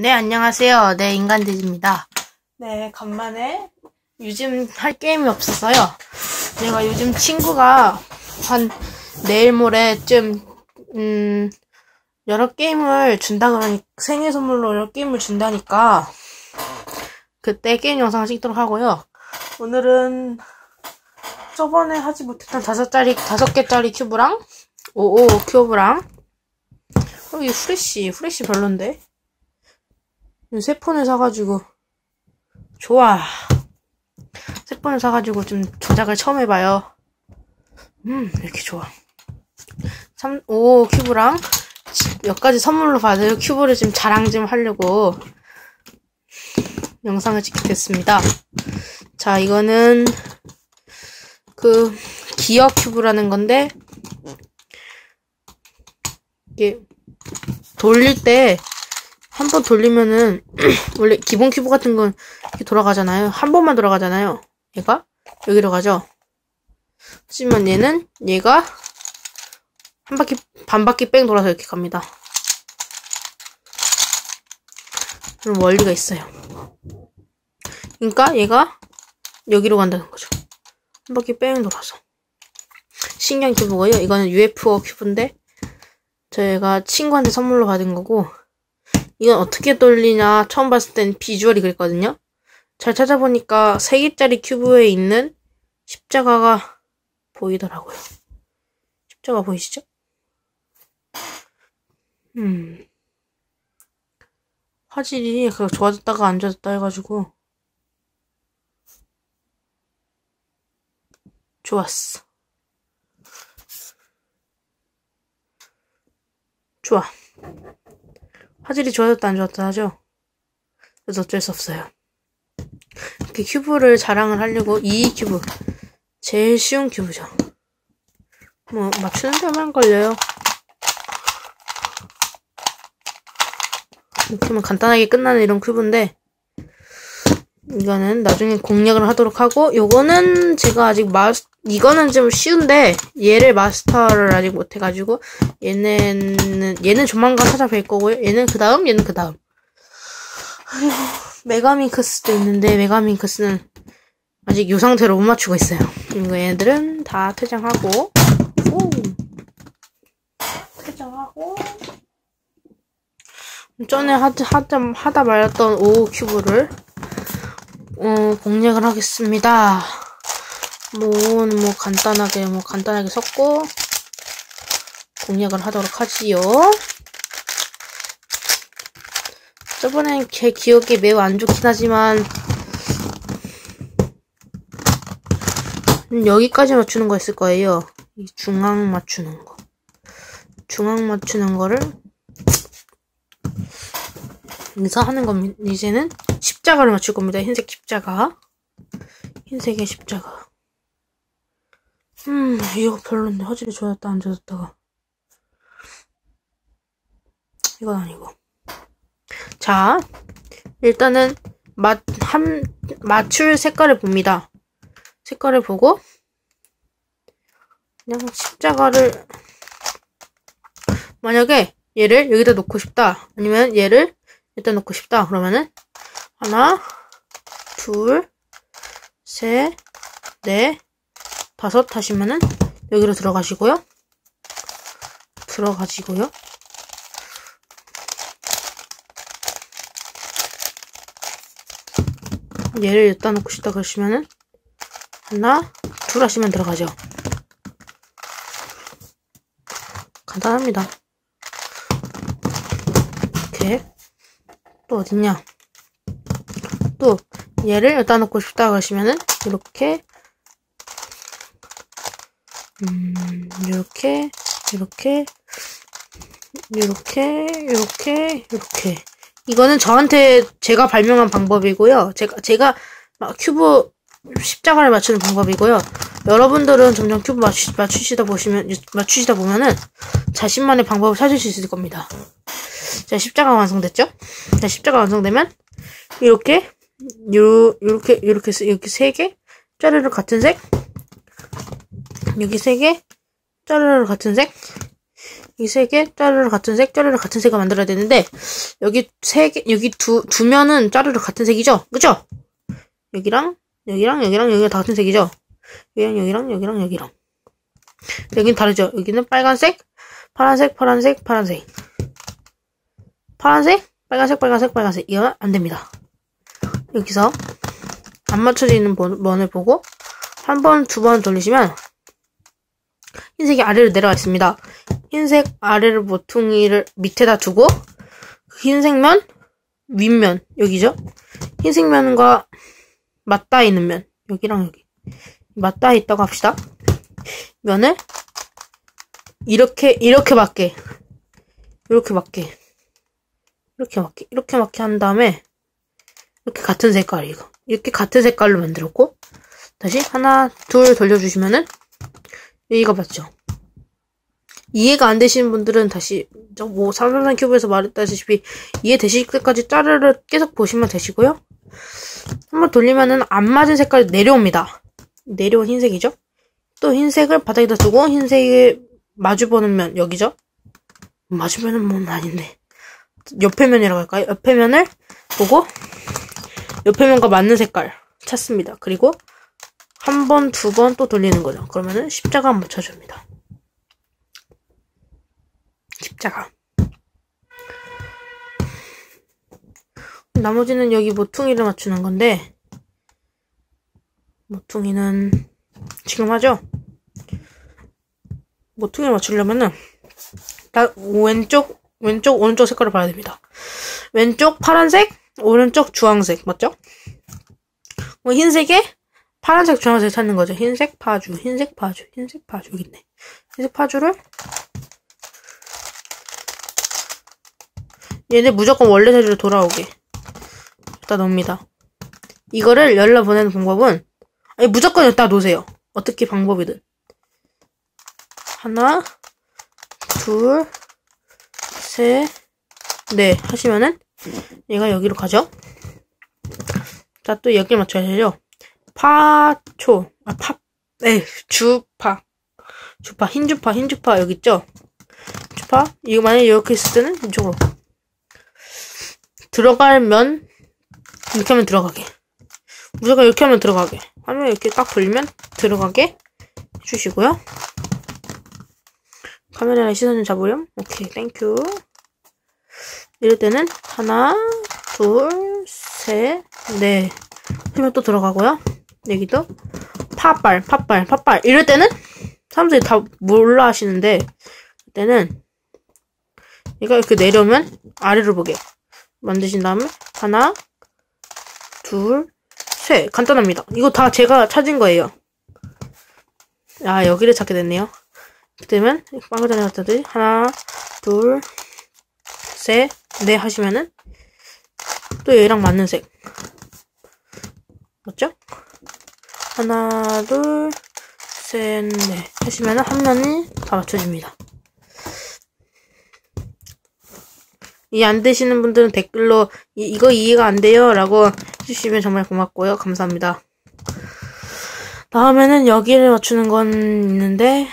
네, 안녕하세요. 네, 인간돼지입니다. 네, 간만에 요즘 할 게임이 없어서요. 제가 요즘 친구가 한 내일 모레쯤, 음, 여러 게임을 준다 그러니, 생일 선물로 여러 게임을 준다니까, 그때 게임 영상을 찍도록 하고요. 오늘은 저번에 하지 못했던 다섯 짜리, 다섯 개짜리 큐브랑, 오오 큐브랑, 어, 이 후레쉬, 후레쉬 별론데? 새 폰을 사가지고. 좋아. 새 폰을 사가지고 좀 조작을 처음 해봐요. 음 이렇게 좋아. 3, 5 큐브랑 몇 가지 선물로 받을 큐브를 좀 자랑 좀 하려고. 영상을 찍게 됐습니다. 자 이거는 그 기어 큐브라는 건데 이게 돌릴 때 한 번 돌리면은 원래 기본 큐브 같은 건 이렇게 돌아가잖아요. 한 번만 돌아가잖아요. 얘가 여기로 가죠. 하지만 얘는 얘가 한 바퀴 반 바퀴 뺑 돌아서 이렇게 갑니다. 그런 원리가 있어요. 그러니까 얘가 여기로 간다는 거죠. 한 바퀴 뺑 돌아서. 신기한 큐브고요. 이거는 UFO 큐브인데 저희가 친구한테 선물로 받은 거고 이건 어떻게 돌리냐 처음 봤을 땐 비주얼이 그랬거든요. 잘 찾아보니까 3개짜리 큐브에 있는 십자가가 보이더라고요. 십자가 보이시죠? 음. 화질이 좋아졌다가 안 좋아졌다 해가지고 좋았어. 좋아. 화질이 좋아졌다 안 좋았다 하죠? 그래서 어쩔 수 없어요. 이렇게 큐브를 자랑을 하려고 이 큐브 제일 쉬운 큐브죠. 뭐 맞추는 데만 걸려요. 이렇게 하면 간단하게 끝나는 이런 큐브인데 이거는 나중에 공략을 하도록 하고 요거는 제가 아직 마스 이거는 좀 쉬운데 얘를 마스터를 아직 못해가지고 얘는 얘는 조만간 찾아뵐 거고요. 얘는 그 다음 얘는 그 다음. 메가밍크스도 있는데 메가밍크스는 아직 요 상태로 못 맞추고 있어요. 그리고 얘들은 다 퇴장하고 오. 퇴장하고 전에 하다, 하다, 하다 말았던 오 큐브를 어, 공략을 하겠습니다. 뭐, 뭐, 간단하게, 뭐, 간단하게 섞고, 공략을 하도록 하지요. 저번엔 제 기억이 매우 안 좋긴 하지만, 음, 여기까지 맞추는 거였을 거예요. 이 중앙 맞추는 거. 중앙 맞추는 거를, 여기서 하는 겁니다. 이제는 십자가를 맞출 겁니다. 흰색 십자가. 흰색의 십자가. 음, 이거 별론데. 화질이 좋아졌다, 안 좋아졌다가. 이건 아니고. 자, 일단은, 맞, 한, 맞출 색깔을 봅니다. 색깔을 보고, 그냥 십자가를, 만약에 얘를 여기다 놓고 싶다. 아니면 얘를 여기다 놓고 싶다. 그러면은, 하나, 둘, 셋, 넷, 다섯 하시면은 여기로 들어가시고요. 들어가시고요. 얘를 여기다 놓고 싶다 그러시면은 하나, 둘 하시면 들어가죠. 간단합니다. 이렇게 또 어딨냐? 또 얘를 여기다 놓고 싶다 그러시면은 이렇게 음, 이렇게 이렇게 이렇게 이렇게 이렇게 이거는 저한테 제가 발명한 방법이고요. 제가 제가 막 큐브 십자가를 맞추는 방법이고요. 여러분들은 점점 큐브 맞추, 맞추시다 보시면 맞추시다 보면은 자신만의 방법을 찾을 수 있을 겁니다. 자, 십자가 완성됐죠? 자, 십자가 완성되면 이렇게 요 요렇게 요렇게 이렇게 세개 짜르르 같은 색 여기 세 개, 짜르르 같은 색. 이 세 개, 짜르르 같은 색, 짜르르 같은 색을 만들어야 되는데, 여기 세 개, 여기 두, 두 면은 짜르르 같은 색이죠? 그죠? 여기랑, 여기랑, 여기랑, 여기가 다 같은 색이죠? 여기랑, 여기랑, 여기랑, 여기랑. 여기는 다르죠? 여기는 빨간색, 파란색, 파란색, 파란색. 파란색, 빨간색, 빨간색, 빨간색. 이건 안 됩니다. 여기서 안 맞춰지는 번을 보고 한 번, 두 번 돌리시면 흰색이 아래로 내려가 있습니다. 흰색 아래를 모퉁이를 밑에다 두고 그 흰색면 윗면 여기죠. 흰색면과 맞닿아 있는 면 여기랑 여기 맞닿아 있다고 합시다. 면을 이렇게 이렇게 맞게 이렇게 맞게 이렇게 맞게 이렇게 맞게 한 다음에 이렇게 같은 색깔 이거. 이렇게 같은 색깔로 만들었고 다시 하나 둘 돌려주시면은 여기가 맞죠? 이해가 안 되시는 분들은 다시 뭐 삼삼삼 큐브에서 말했다시피 이해되실 때까지 짜르르 계속 보시면 되시고요. 한번 돌리면은 안 맞은 색깔이 내려옵니다. 내려온 흰색이죠? 또 흰색을 바닥에다 두고 흰색에 마주보는 면 여기죠? 마주보는 면 아닌데. 옆에 면이라고 할까요? 옆에 면을 보고 옆에 면과 맞는 색깔 찾습니다. 그리고 한 번, 두 번 또 돌리는 거죠. 그러면은 십자가 맞춰줍니다. 십자가. 나머지는 여기 모퉁이를 맞추는 건데 모퉁이는 지금 하죠? 모퉁이를 맞추려면은 딱 왼쪽, 왼쪽, 오른쪽 색깔을 봐야 됩니다. 왼쪽 파란색, 오른쪽 주황색 맞죠? 뭐 흰색에 파란색 주황색 찾는 거죠. 흰색 파주, 흰색 파주, 흰색 파주 여기 있네. 흰색 파주를 얘네 무조건 원래 자리로 돌아오게 여기다 넣습니다. 이거를 열러 보내는 방법은 아니 무조건 여기다 놓으세요. 어떻게 방법이든 하나, 둘, 셋, 넷 하시면은 얘가 여기로 가죠. 자, 또 여기를 맞춰야죠. 파초, 아, 파, 에 주파. 주파, 흰 주파, 흰 주파, 여기 있죠? 주파, 이거 만약에 이렇게 있을 때는 이쪽으로. 들어갈면, 이렇게 하면 들어가게. 무조건 이렇게 하면 들어가게. 하면 이렇게 딱 돌리면 들어가게 해주시고요. 카메라에 시선 좀 잡으렴. 오케이, 땡큐. 이럴 때는 하나, 둘, 셋, 넷 하면 또 들어가고요. 여기도 팥발, 팥발, 팥발 이럴 때는 사람들이 다 몰라 하시는데 그때는 얘가 이렇게 내려오면 아래로 보게 만드신 다음에 하나, 둘, 셋 간단합니다. 이거 다 제가 찾은 거예요. 아 여기를 찾게 됐네요. 그때면 방금 전에 봤듯이 하나, 둘, 셋, 넷 하시면은 또 얘랑 맞는 색. 맞죠? 하나, 둘, 셋, 넷 하시면은 한 면이 다 맞춰집니다. 이해 안 되시는 분들은 댓글로 이, 거 이해가 안 돼요 라고 해주시면 정말 고맙고요. 감사합니다. 다음에는 여기를 맞추는 건 있는데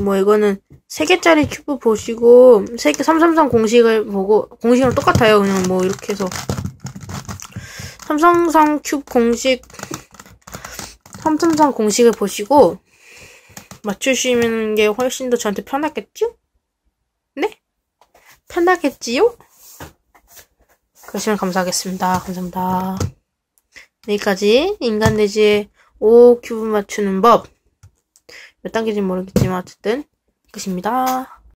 뭐 이거는 3개짜리 큐브 보시고 3개 333 공식을 보고 공식은 똑같아요. 그냥 뭐 이렇게 해서 333 큐브 공식 333 공식을 보시고 맞추시는 게 훨씬 더 저한테 편하겠죠? 네? 편하겠지요? 그러시면 감사하겠습니다. 감사합니다. 여기까지 인간 돼지의 5 큐브 맞추는 법 몇 단계인지 모르겠지만 어쨌든 끝입니다.